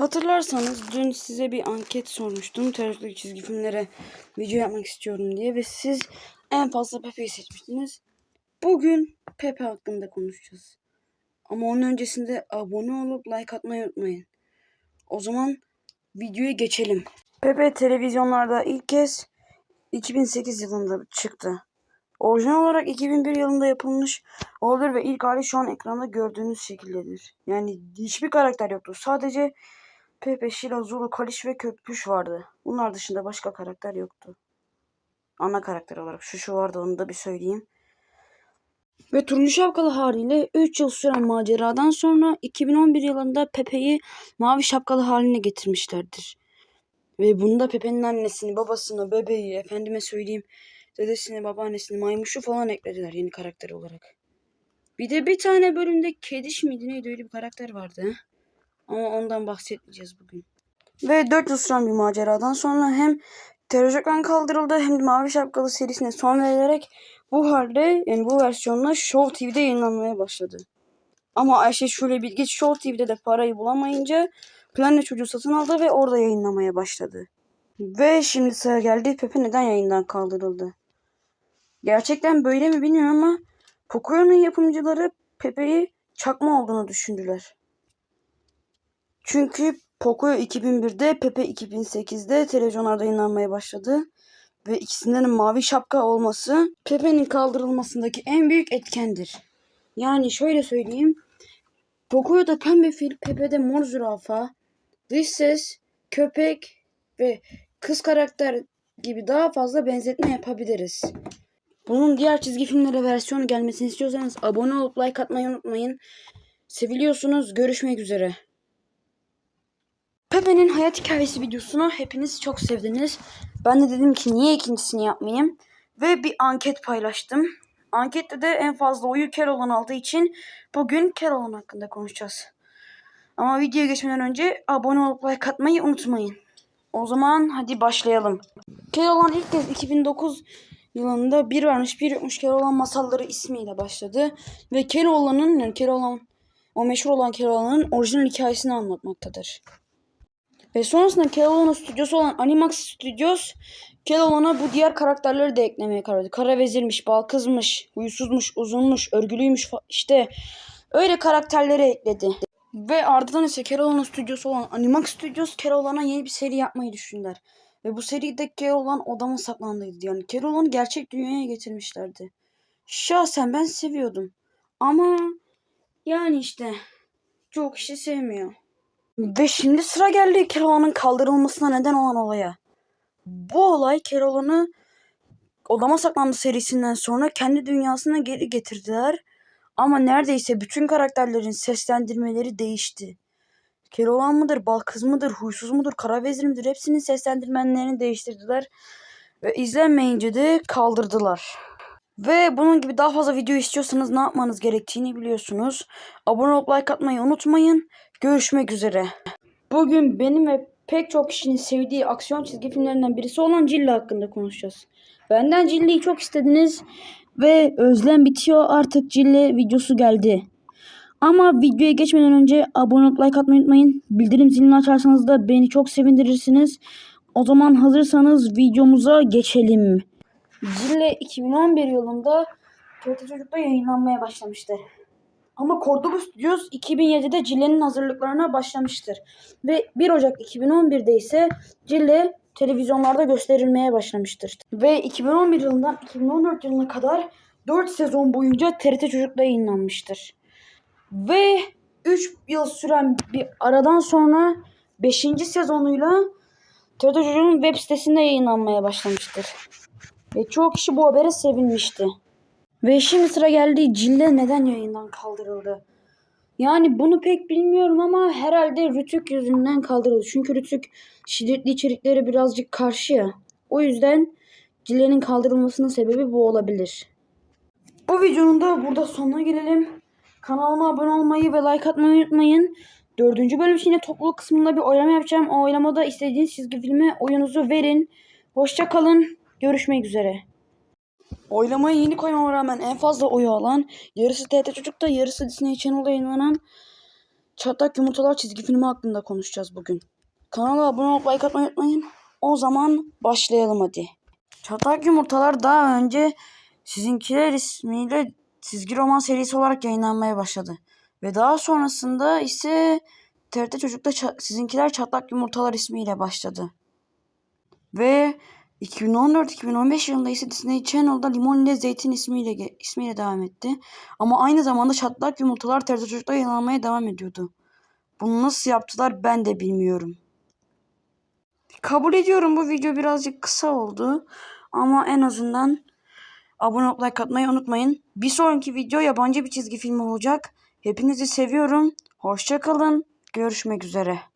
Hatırlarsanız dün size bir anket sormuştum. Teröristlik çizgi filmlere video yapmak istiyorum diye ve siz en fazla Pepe'yi seçmiştiniz. Bugün Pepe hakkında konuşacağız. Ama onun öncesinde abone olup like atmayı unutmayın. O zaman videoya geçelim. Pepe televizyonlarda ilk kez 2008 yılında çıktı. Orijinal olarak 2001 yılında yapılmış olabilir ve ilk hali şu an ekranda gördüğünüz şekildedir. Yani hiçbir karakter yoktu. Sadece Pepe, Şila, Zulu, Kaliş ve Köpüş vardı. Bunlar dışında başka karakter yoktu. Ana karakter olarak şu şu vardı onu da bir söyleyeyim. Ve turuncu şapkalı haliyle 3 yıl süren maceradan sonra 2011 yılında Pepe'yi mavi şapkalı haline getirmişlerdir. Ve bunda Pepe'nin annesini, babasını, bebeği, efendime söyleyeyim dedesini, babaannesini, maymuşu falan eklediler yeni karakter olarak. Bir de bir tane bölümde kediş miydi neydi öyle bir karakter vardı. he? Ama ondan bahsetmeyeceğiz bugün. Ve 4 yıl süren bir maceradan sonra hem teröristlikten kaldırıldı hem de Mavi Şapkalı serisine son verilerek bu halde yani bu versiyonla Show TV'de yayınlanmaya başladı. Ama Ayşe Şule Bilgiç Show TV'de de parayı bulamayınca Planet Çocuğu satın aldı ve orada yayınlamaya başladı. Ve şimdi sıra geldi Pepe neden yayından kaldırıldı. Gerçekten böyle mi bilmiyorum ama Pocoyo'nun yapımcıları Pepe'yi çakma olduğunu düşündüler. Çünkü Pocoyo 2001'de, Pepe 2008'de televizyonlarda yayınlanmaya başladı. Ve ikisinden de mavi şapka olması Pepe'nin kaldırılmasındaki en büyük etkendir. Yani şöyle söyleyeyim. Pocoyo'da pembe fil, Pepe'de mor zürafa, dış ses, köpek ve kız karakter gibi daha fazla benzetme yapabiliriz. Bunun diğer çizgi filmlere versiyonu gelmesini istiyorsanız abone olup like atmayı unutmayın. Seviliyorsunuz. Görüşmek üzere. Pepe'nin hayat hikayesi videosunu hepiniz çok sevdiniz. Ben de dedim ki niye ikincisini yapmayayım? Ve bir anket paylaştım. Ankette de en fazla oyu Keloğlan aldığı için bugün Keloğlan hakkında konuşacağız. Ama videoya geçmeden önce abone olup like atmayı unutmayın. O zaman hadi başlayalım. Keloğlan ilk kez 2009 yılında bir varmış bir yokmuş Keloğlan masalları ismiyle başladı. Ve Keloğlan'ın yani Keloğlan o meşhur olan Keloğlan'ın orijinal hikayesini anlatmaktadır. Ve sonrasında Keloğlan'ın stüdyosu olan Animax Studios Keloğlan'a bu diğer karakterleri de eklemeye karar verdi. Kara vezirmiş, bal kızmış, huysuzmuş, uzunmuş, örgülüymüş işte öyle karakterleri ekledi. Ve ardından ise Keloğlan'ın stüdyosu olan Animax Studios Keloğlan'a yeni bir seri yapmayı düşündüler. Ve bu seride Keloğlan odama saklandıydı. Yani Keloğlan'ı gerçek dünyaya getirmişlerdi. Şahsen ben seviyordum. Ama yani işte çok kişi sevmiyor. Ve şimdi sıra geldi Keloğlan'ın kaldırılmasına neden olan olaya. Bu olay Keloğlan'ı Odama Saklandı serisinden sonra kendi dünyasına geri getirdiler. Ama neredeyse bütün karakterlerin seslendirmeleri değişti. Keloğlan mıdır, Balkız mıdır, Huysuz mudur, Kara Vezir midir hepsinin seslendirmenlerini değiştirdiler. Ve izlenmeyince de kaldırdılar. Ve bunun gibi daha fazla video istiyorsanız ne yapmanız gerektiğini biliyorsunuz. Abone olup like atmayı unutmayın. Görüşmek üzere. Bugün benim ve pek çok kişinin sevdiği aksiyon çizgi filmlerinden birisi olan Cilla hakkında konuşacağız. Benden Cilla'yı çok istediniz ve özlem bitiyor artık Cilla videosu geldi. Ama videoya geçmeden önce abone olup like atmayı unutmayın. Bildirim zilini açarsanız da beni çok sevindirirsiniz. O zaman hazırsanız videomuza geçelim. Cille 2011 yılında TRT Çocuk'ta yayınlanmaya başlamıştır. Ama Cordoba Studios 2007'de Cille'nin hazırlıklarına başlamıştır. Ve 1 Ocak 2011'de ise Cille televizyonlarda gösterilmeye başlamıştır. Ve 2011 yılından 2014 yılına kadar 4 sezon boyunca TRT Çocuk'ta yayınlanmıştır. Ve 3 yıl süren bir aradan sonra 5. sezonuyla TRT Çocuk'un web sitesinde yayınlanmaya başlamıştır. Ve çoğu kişi bu habere sevinmişti. Ve şimdi sıra geldi Cille neden yayından kaldırıldı? Yani bunu pek bilmiyorum ama herhalde Rütük yüzünden kaldırıldı. Çünkü Rütük şiddetli içeriklere birazcık karşı ya. O yüzden Cille'nin kaldırılmasının sebebi bu olabilir. Bu videonun da burada sonuna gelelim. Kanalıma abone olmayı ve like atmayı unutmayın. Dördüncü bölüm için yine topluluk kısmında bir oylama yapacağım. O oylamada istediğiniz çizgi filme oyunuzu verin. Hoşça kalın. Görüşmek üzere. Oylamaya yeni koymama rağmen en fazla oyu alan, yarısı TRT Çocuk'ta, yarısı Disney Channel'da yayınlanan Çatlak Yumurtalar çizgi filmi hakkında konuşacağız bugün. Kanala abone olup like atmayı unutmayın. O zaman başlayalım hadi. Çatlak Yumurtalar daha önce sizinkiler ismiyle çizgi roman serisi olarak yayınlanmaya başladı. Ve daha sonrasında ise TRT Çocuk'ta sizinkiler Çatlak Yumurtalar ismiyle başladı. Ve 2014-2015 yılında ise Disney Channel'da Limon ile Zeytin ismiyle ismiyle devam etti. Ama aynı zamanda Çatlak Yumurtalar TRT Çocuk'ta yayınlanmaya devam ediyordu. Bunu nasıl yaptılar ben de bilmiyorum. Kabul ediyorum bu video birazcık kısa oldu. Ama en azından abone olup like atmayı unutmayın. Bir sonraki video yabancı bir çizgi film olacak. Hepinizi seviyorum. Hoşça kalın. Görüşmek üzere.